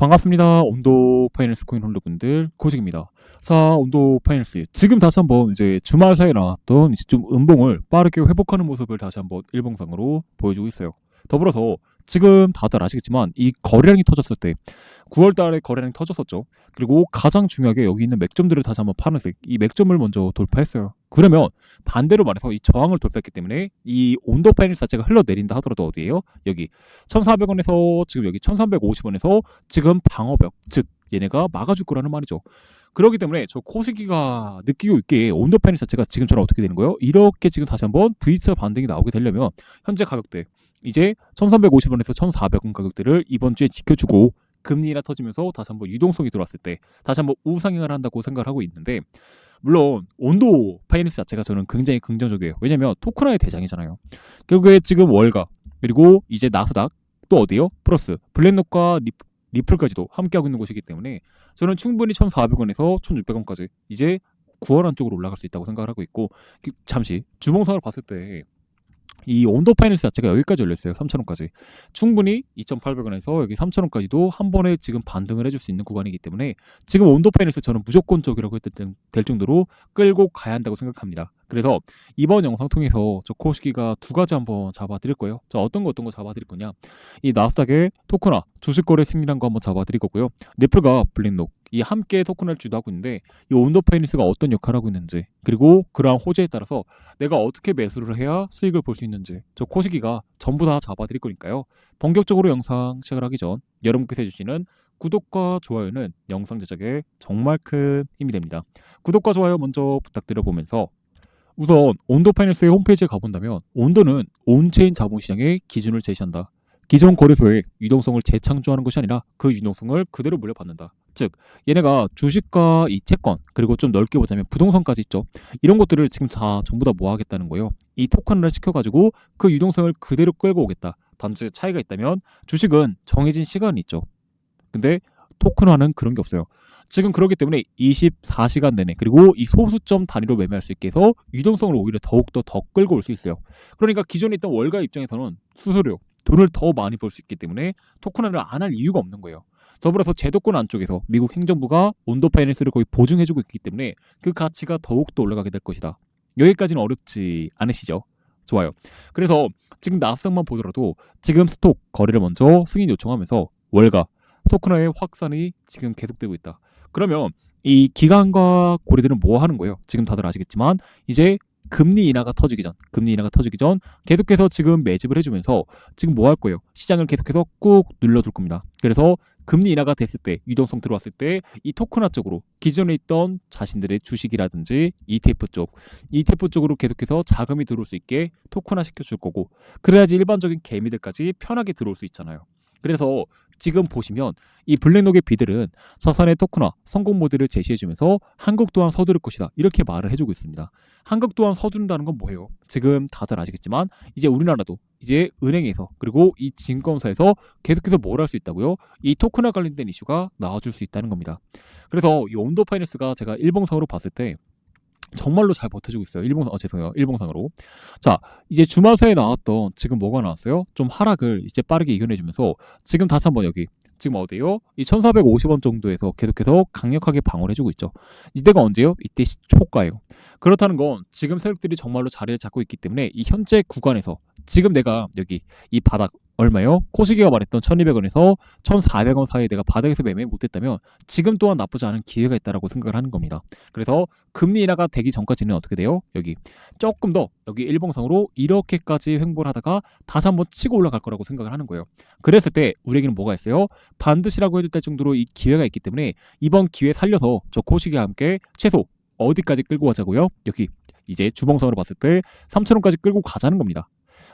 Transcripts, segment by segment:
반갑습니다. 온도 파이낸스 코인 홀더분들 코직입니다. 자, 온도 파이낸스 지금 다시 한번 이제 주말 사이에 나왔던 좀 음봉을 빠르게 회복하는 모습을 다시 한번 일봉상으로 보여주고 있어요. 더불어서 지금 다들 아시겠지만 이 거래량이 터졌을 때 9월 달에 거래량이 터졌었죠. 그리고 가장 중요하게 여기 있는 맥점들을 다시 한번 파란색 이 맥점을 먼저 돌파했어요. 그러면 반대로 말해서 이 저항을 돌파했기 때문에 이 온도 파이낸스 자체가 흘러내린다 하더라도 어디에요? 여기 1,400원에서 지금 여기 1,350원에서 지금 방어벽 즉 얘네가 막아줄 거라는 말이죠. 그렇기 때문에 저 코시기가 느끼고 있게 온도 패널 자체가 지금처럼 어떻게 되는 거예요? 이렇게 지금 다시 한번 V자 반등이 나오게 되려면 현재 가격대 이제 1350원에서 1400원 가격대를 이번 주에 지켜주고 금리가 터지면서 다시 한번 유동성이 들어왔을 때 다시 한번 우상향을 한다고 생각을 하고 있는데 물론 온도 파이낸스 자체가 저는 굉장히 긍정적이에요. 왜냐면 토큰화의 대장이잖아요. 결국에 지금 월가 그리고 이제 나스닥 또 어디요? 플러스 블랙록과 리, 리플까지도 함께하고 있는 곳이기 때문에 저는 충분히 1,400원에서 1,600원까지 이제 9월 안쪽으로 올라갈 수 있다고 생각을 하고 있고 그- 잠시 주봉상을 봤을 때 이 온도 파이낸스 자체가 여기까지 열렸어요. 3,000원까지. 충분히 2,800원에서 여기 3,000원까지도 한 번에 지금 반등을 해줄 수 있는 구간이기 때문에 지금 온도 파이낸스 저는 무조건적이라고 될- 될 정도로 끌고 가야 한다고 생각합니다. 그래서 이번 영상 통해서 저 코시기가 두 가지 한번 잡아드릴 거예요. 자 어떤 거 어떤 거 잡아드릴 거냐? 이 나스닥의 토크나 주식 거래 승리란 거 한번 잡아드릴 거고요. 네플과 블랙록 이 함께 토큰을 주도하고 있는데 이 파이낸스가 어떤 역할을 하고 있는지 그리고 그러한 호재에 따라서 내가 어떻게 매수를 해야 수익을 볼 수 있는지 저 코시기가 전부 다 잡아드릴 거니까요. 본격적으로 영상 시작을 하기 전 여러분께서 해주시는 구독과 좋아요는 영상 제작에 정말 큰 힘이 됩니다. 구독과 좋아요 먼저 부탁드려 보면서 우선 온도 파이낸스의 홈페이지에 가본다면 온도는 온체인 자본시장의 기준을 제시한다. 기존 거래소의 유동성을 재창조하는 것이 아니라 그 유동성을 그대로 물려받는다. 즉 얘네가 주식과 이 채권 그리고 좀 넓게 보자면 부동산까지 있죠. 이런 것들을 지금 다 전부 다 모아하겠다는 거예요. 이 토큰을 시켜가지고 그 유동성을 그대로 끌고 오겠다. 단지 차이가 있다면 주식은 정해진 시간이 있죠. 근데 토큰화는 그런 게 없어요. 지금 그렇기 때문에 24시간 내내 그리고 이 소수점 단위로 매매할 수 있게 해서 유동성을 오히려 더욱더 더 끌고 올 수 있어요. 그러니까 기존에 있던 월가 입장에서는 수수료, 돈을 더 많이 벌 수 있기 때문에 토큰화를 안 할 이유가 없는 거예요. 더불어서 제도권 안쪽에서 미국 행정부가 온도 파이낸스를 거의 보증해주고 있기 때문에 그 가치가 더욱더 올라가게 될 것이다. 여기까지는 어렵지 않으시죠? 좋아요. 그래서 지금 나스닥만 보더라도 지금 스톡 거래를 먼저 승인 요청하면서 월가 토큰화의 확산이 지금 계속되고 있다. 그러면 이 기관과 고래들은 뭐 하는 거예요? 지금 다들 아시겠지만 이제 금리 인하가 터지기 전, 금리 인하가 터지기 전 계속해서 지금 매집을 해주면서 지금 뭐 할 거예요? 시장을 계속해서 꾹 눌러줄 겁니다. 그래서 금리 인하가 됐을 때, 유동성 들어왔을 때 이 토큰화 쪽으로 기존에 있던 자신들의 주식이라든지 ETF 쪽, ETF 쪽으로 계속해서 자금이 들어올 수 있게 토큰화 시켜줄 거고 그래야지 일반적인 개미들까지 편하게 들어올 수 있잖아요. 그래서 지금 보시면 이 블랙록의 비들은 자산의 토큰화 성공 모델을 제시해주면서 한국 또한 서두를 것이다 이렇게 말을 해주고 있습니다. 한국 또한 서두른다는 건 뭐예요? 지금 다들 아시겠지만 이제 우리나라도 이제 은행에서 그리고 이 증권사에서 계속해서 뭘 할 수 있다고요? 이 토큰화 관련된 이슈가 나와줄 수 있다는 겁니다. 그래서 이 온도 파이낸스가 제가 일봉상으로 봤을 때 정말로 잘 버텨주고 있어요. 일봉상, 어, 죄송해요. 일봉상으로. 자, 이제 주말사에 나왔던 지금 뭐가 나왔어요? 좀 하락을 이제 빠르게 이겨내주면서 지금 다시 한번 여기 지금 어디요? 이 1450원 정도에서 계속해서 강력하게 방어를 해주고 있죠. 이때가 언제요? 이때 시- 초가예요. 그렇다는 건 지금 세력들이 정말로 자리를 잡고 있기 때문에 이 현재 구간에서 지금 내가 여기 이 바닥 얼마요? 코시기가 말했던 1200원에서 1400원 사이에 내가 바닥에서 매매 못했다면 지금 또한 나쁘지 않은 기회가 있다라고 생각을 하는 겁니다. 그래서 금리 인하가 되기 전까지는 어떻게 돼요? 여기 조금 더 여기 일봉상으로 이렇게까지 횡보를 하다가 다시 한번 치고 올라갈 거라고 생각을 하는 거예요. 그랬을 때 우리에게는 뭐가 있어요? 반드시라고 해도 될 정도로 이 기회가 있기 때문에 이번 기회 살려서 저 코시기와 함께 최소 어디까지 끌고 가자고요? 여기 이제 주봉상으로 봤을 때 3천원까지 끌고 가자는 겁니다.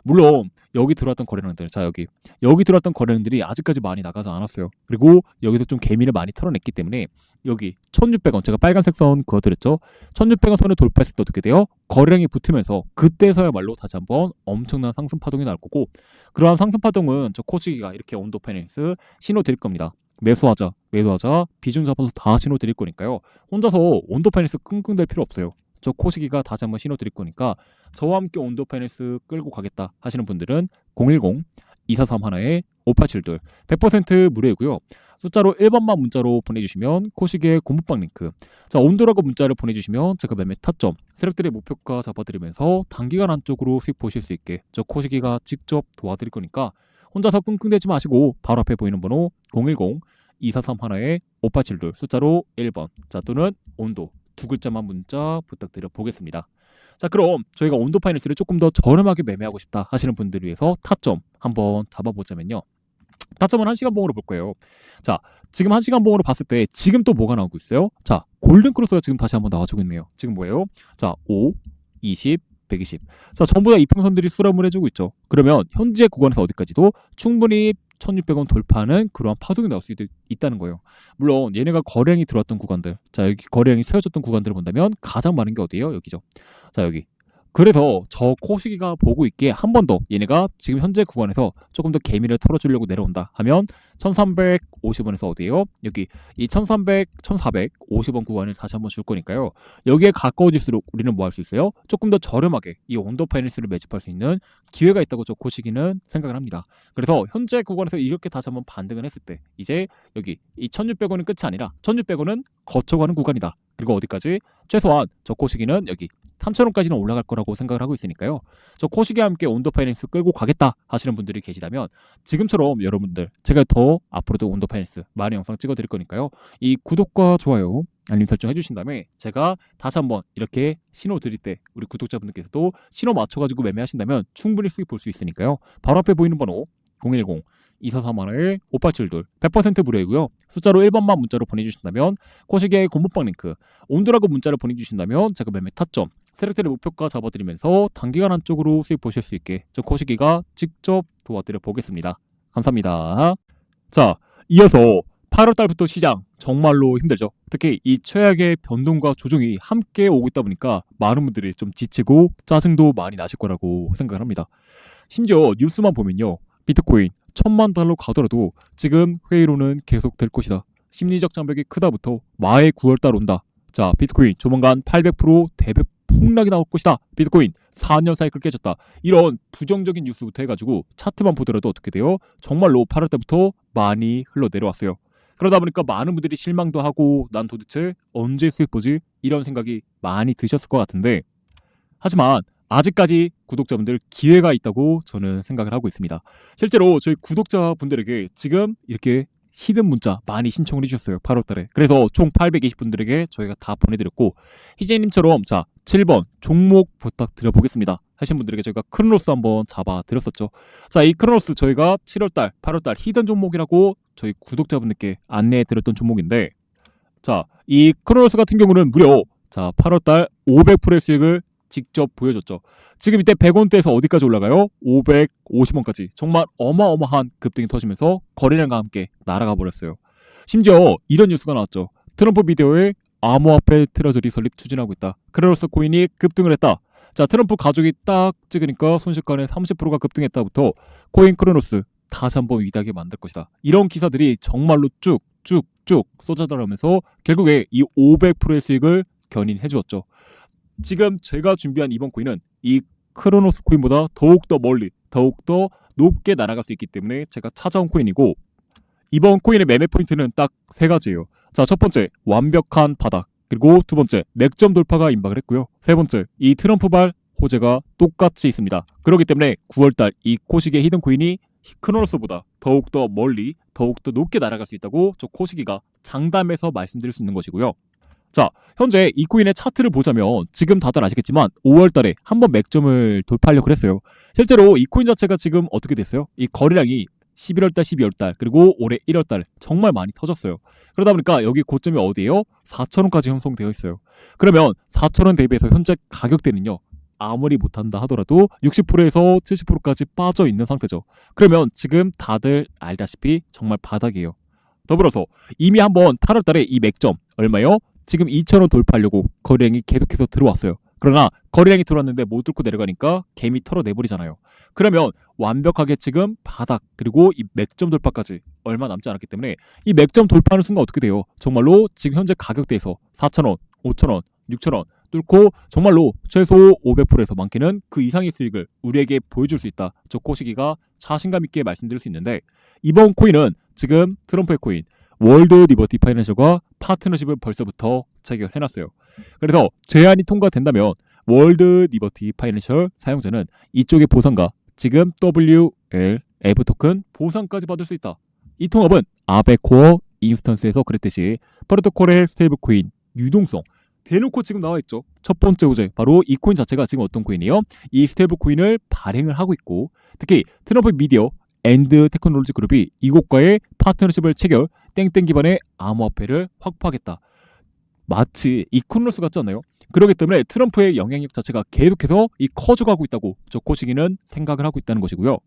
물론 여기 들어왔던 거래량들 자 여기 여기 들어왔던 거래량들이 아직까지 많이 나가지 않았어요. 그리고 여기서 좀 개미를 많이 털어냈기 때문에 여기 1600원 제가 빨간색 선 그어드렸죠. 1600원 선을 돌파했을 때 어떻게 돼요? 거래량이 붙으면서 그때서야말로 다시 한번 엄청난 상승 파동이 날 거고 그러한 상승 파동은 저 코시기가 이렇게 온도 패널스 신호 드릴 겁니다. 매수하자, 매도하자, 비중 잡아서 다 신호 드릴 거니까요. 혼자서 온도 패널스 끙끙댈 필요 없어요. 저 코시기가 다시 한번 신호 드릴 거니까 저와 함께 온도 패널스 끌고 가겠다 하시는 분들은 010 2431에 5872 100% 무료이고요. 숫자로 1번만 문자로 보내주시면 코시기의 공부방 링크 자 온도라고 문자를 보내주시면 제가 매매 타점 세력들의 목표가 잡아드리면서 단기간 안쪽으로 수익 보실 수 있게 저 코시기가 직접 도와드릴 거니까 혼자서 끙끙대지 마시고 바로 앞에 보이는 번호 010 243 하나에 5872 숫자로 1번 자 또는 온도 두 글자만 문자 부탁드려 보겠습니다. 자 그럼 저희가 온도 파이낸스를 조금 더 저렴하게 매매하고 싶다 하시는 분들을 위해서 타점 한번 잡아보자면요. 타점은 1시간 봉으로 볼 거예요. 자 지금 1시간 봉으로 봤을 때 지금 또 뭐가 나오고 있어요? 자 골든 크로스가 지금 다시 한번 나와주고 있네요. 지금 뭐예요? 자 5, 20, 120. 자 전부 다 이평선들이 수렴을 해주고 있죠. 그러면 현재 구간에서 어디까지도 충분히 1600원 돌파하는 그러한 파동이 나올 수 있, 있다는 거예요. 물론 얘네가 거래량이 들어왔던 구간들 자 여기 거래량이 세워졌던 구간들을 본다면 가장 많은 게 어디예요? 여기죠. 자 여기 그래서 저 코시기가 보고 있기에 한 번 더 얘네가 지금 현재 구간에서 조금 더 개미를 털어주려고 내려온다 하면 1350원에서 어디예요? 여기 이 1300, 1450원 구간을 다시 한번 줄 거니까요. 여기에 가까워질수록 우리는 뭐 할 수 있어요? 조금 더 저렴하게 이 온도 파이낸스를 매집할 수 있는 기회가 있다고 저 코시기는 생각을 합니다. 그래서 현재 구간에서 이렇게 다시 한번 반등을 했을 때 이제 여기 이 1600원은 끝이 아니라 1600원은 거쳐가는 구간이다. 그리고 어디까지? 최소한 저 코시기는 여기 3,000원까지는 올라갈 거라고 생각을 하고 있으니까요. 저 코시기와 함께 온도 파이낸스 끌고 가겠다 하시는 분들이 계시다면 지금처럼 여러분들 제가 더 앞으로도 온도 파이낸스 많은 영상 찍어 드릴 거니까요. 이 구독과 좋아요 알림 설정 해주신 다음에 제가 다시 한번 이렇게 신호 드릴 때 우리 구독자분들께서도 신호 맞춰가지고 매매하신다면 충분히 수익 볼 수 있으니까요. 바로 앞에 보이는 번호 010 2431 5872 100% 무료이고요. 숫자로 1번만 문자로 보내주신다면 코시기의 공부방 링크 온도라고 문자를 보내주신다면 제가 매매 타점 세력들의 목표가 잡아드리면서 단기간 안쪽으로 수익 보실 수 있게 저 코시기가 직접 도와드려 보겠습니다. 감사합니다. 자, 이어서 8월달부터 시장 정말로 힘들죠. 특히 이 최악의 변동과 조정이 함께 오고 있다 보니까 많은 분들이 좀 지치고 짜증도 많이 나실 거라고 생각을 합니다. 심지어 뉴스만 보면요. 비트코인 천만 달러 가더라도 지금 회의로는 계속 될 것이다. 심리적 장벽이 크다부터 마의 9월달 온다. 자, 비트코인 조만간 800% 대백 폭락이 나올 것이다. 비트코인 4년 사이클 깨졌다. 이런 부정적인 뉴스부터 해가지고 차트만 보더라도 어떻게 돼요? 정말로 8월 때부터 많이 흘러 내려왔어요. 그러다 보니까 많은 분들이 실망도 하고 난 도대체 언제 수익 보지? 이런 생각이 많이 드셨을 것 같은데 하지만 아직까지 구독자분들 기회가 있다고 저는 생각을 하고 있습니다. 실제로 저희 구독자분들에게 지금 이렇게 히든 문자 많이 신청을 해주셨어요. 8월 달에. 그래서 총 820분들에게 저희가 다 보내드렸고 희재님처럼 자 7번 종목 부탁드려보겠습니다. 하신 분들에게 저희가 크로노스 한번 잡아드렸었죠. 자 이 크로노스 저희가 7월 달, 8월 달 히든 종목이라고 저희 구독자분들께 안내해드렸던 종목인데 자 이 크로노스 같은 경우는 무려 자 8월 달 500%의 수익을 직접 보여줬죠. 지금 이때 100원대에서 어디까지 올라가요? 550원까지. 정말 어마어마한 급등이 터지면서 거래량과 함께 날아가 버렸어요. 심지어 이런 뉴스가 나왔죠. 트럼프 비디오에 암호화폐 트레저리 설립 추진하고 있다. 크레로스 코인이 급등을 했다. 자, 트럼프 가족이 딱 찍으니까 순식간에 30%가 급등했다부터 코인 크로노스 다시 한번 위다게 만들 것이다. 이런 기사들이 정말로 쭉쭉쭉 쏟아나오면서 결국에 이 500%의 수익을 견인해 주었죠. 지금 제가 준비한 이번 코인은 이 크로노스 코인보다 더욱더 멀리, 더욱더 높게 날아갈 수 있기 때문에 제가 찾아온 코인이고 이번 코인의 매매 포인트는 딱 세 가지예요. 자, 첫 번째, 완벽한 바닥. 그리고 두 번째, 맥점 돌파가 임박을 했고요. 세 번째, 이 트럼프발 호재가 똑같이 있습니다. 그렇기 때문에 9월달 이 코시기의 히든 코인이 크로노스보다 더욱더 멀리, 더욱더 높게 날아갈 수 있다고 저 코시기가 장담해서 말씀드릴 수 있는 것이고요. 자, 현재 이 코인의 차트를 보자면 지금 다들 아시겠지만 5월 달에 한 번 맥점을 돌파하려고 했어요. 실제로 이 코인 자체가 지금 어떻게 됐어요? 이 거래량이 11월 달, 12월 달, 그리고 올해 1월 달 정말 많이 터졌어요. 그러다 보니까 여기 고점이 어디예요? 4,000원까지 형성되어 있어요. 그러면 4,000원 대비해서 현재 가격대는요. 아무리 못한다 하더라도 60%에서 70%까지 빠져 있는 상태죠. 그러면 지금 다들 알다시피 정말 바닥이에요. 더불어서 이미 한번 8월 달에 이 맥점 얼마요? 지금 2,000원 돌파하려고 거래량이 계속해서 들어왔어요. 그러나 거래량이 들어왔는데 못 뚫고 내려가니까 개미 털어내버리잖아요. 그러면 완벽하게 지금 바닥 그리고 이 맥점 돌파까지 얼마 남지 않았기 때문에 이 맥점 돌파하는 순간 어떻게 돼요? 정말로 지금 현재 가격대에서 4,000원, 5,000원, 6,000원 뚫고 정말로 최소 500%에서 많게는 그 이상의 수익을 우리에게 보여줄 수 있다. 저 코시기가 자신감 있게 말씀드릴 수 있는데 이번 코인은 지금 트럼프의 코인 월드 리버티 파이낸셜과 파트너십을 벌써부터 체결해놨어요. 그래서 제안이 통과된다면 월드 리버티 파이낸셜 사용자는 이쪽의 보상과 지금 WL F 토큰 보상까지 받을 수 있다. 이 통합은 아베코어 인스턴스에서 그랬듯이 프로토콜의 스테이블 코인 유동성 대놓고 지금 나와 있죠. 첫 번째 호재 바로 이 코인 자체가 지금 어떤 코인이에요? 이 스테이블 코인을 발행을 하고 있고 특히 트럼프 미디어 앤드 테크놀로지 그룹이 이곳과의 파트너십을 체결 땡땡 기반의 암호화폐를 확보하겠다. 마치 이코노스 같지 않나요? 그렇기 때문에 트럼프의 영향력 자체가 계속해서 이 커져가고 있다고 저 코시기는 생각을 하고 있다는 것이고요.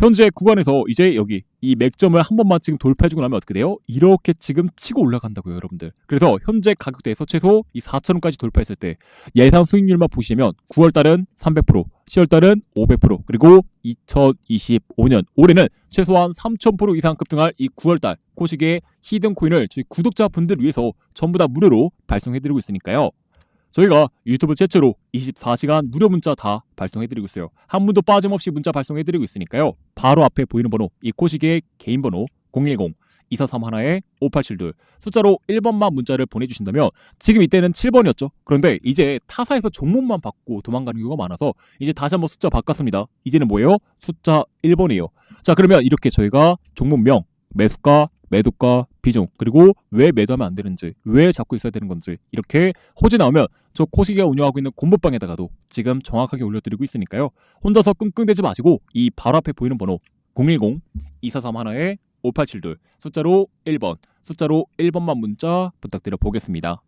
현재 구간에서 이제 여기 이 맥점을 한 번만 지금 돌파해주고 나면 어떻게 돼요? 이렇게 지금 치고 올라간다고요, 여러분들. 그래서 현재 가격대에서 최소 이 4천원까지 돌파했을 때 예상 수익률만 보시면 9월달은 300%, 10월달은 500%, 그리고 2025년 올해는 최소한 3,000% 이상 급등할 이 9월달 코시기의 히든 코인을 저희 구독자분들 위해서 전부 다 무료로 발송해드리고 있으니까요. 저희가 유튜브 최초로 24시간 무료 문자 다 발송해드리고 있어요. 한 분도 빠짐없이 문자 발송해드리고 있으니까요. 바로 앞에 보이는 번호, 이 코시기의 개인 번호 010 2431에 5872 숫자로 1번만 문자를 보내주신다면 지금 이때는 7번이었죠. 그런데 이제 타사에서 종목만 받고 도망가는 경우가 많아서 이제 다시 한번 숫자 바꿨습니다. 이제는 뭐예요? 숫자 1번이에요. 자 그러면 이렇게 저희가 종목명, 매수가, 매도가, 비중 그리고 왜 매도하면 안 되는지 왜 잡고 있어야 되는 건지 이렇게 호재 나오면 저 코시기가 운영하고 있는 공부방에다가도 지금 정확하게 올려드리고 있으니까요. 혼자서 끙끙대지 마시고 이 바로 앞에 보이는 번호 010 2431에 5872 숫자로 1번 숫자로 1번만 문자 부탁드려 보겠습니다.